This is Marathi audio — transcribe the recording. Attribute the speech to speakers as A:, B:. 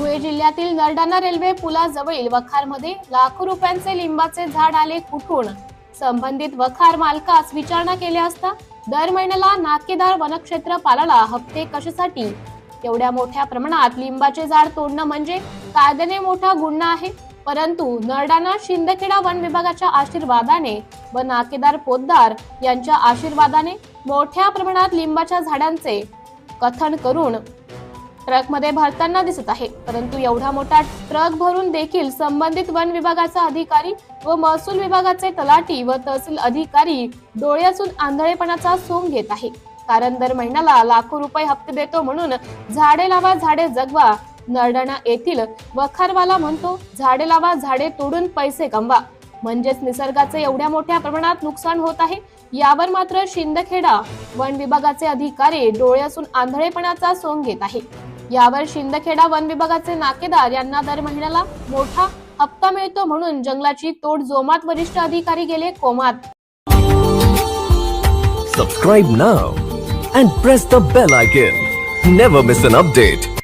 A: धुळे जिल्ह्यातील नरडाणा रेल्वे पुलाजवळील वखारमध्ये लाखो रुपयांचे लिंबाचे झाड आले कुठून? संबंधित वखार मालकास विचारणा केली असता दर महिन्याला नाकेदार वनक्षेत्र पालाला हप्ते कशासाठी? एवढ्या मोठ्या प्रमाणात लिंबाचे झाड तोडणं म्हणजे कायद्याने मोठा गुन्हा आहे. परंतु नरडाणा शिंदखेडा वन विभागाच्या आशीर्वादाने व नाकेदार पोद्दार यांच्या आशीर्वादाने मोठ्या प्रमाणात लिंबाच्या झाडांचे कथन करून ट्रकमध्ये भरताना दिसत आहे. परंतु एवढा मोठा ट्रक भरून देखील संबंधित वन विभागाचा अधिकारी व महसूल विभागाचे तलाठी व तहसील अधिकारी डोळे असून आंधळेपणाचा सोंग घेत आहे. कारण दर महिन्याला लाखो रुपये हप्ते देतो म्हणून झाडे लावा झाडे जगवा नरडणा येथील वखारवाला म्हणतो झाडे लावा झाडे तोडून पैसे कमवा म्हणजेच निसर्गाचे एवढ्या मोठ्या प्रमाणात नुकसान होत आहे यावर मात्र शिंदखेडा वन विभागाचे अधिकारी डोळे असून आंधळेपणाचा सोंग घेत आहे. यावर शिंदखेडा वन विभागाचे नाकेदार यांना दर महिन्याला मोठा हप्ता मिळतो म्हणून जंगलाची तोड जोमात वरिष्ठ अधिकारी गेले कोमात.
B: Subscribe now and press the bell icon never miss an update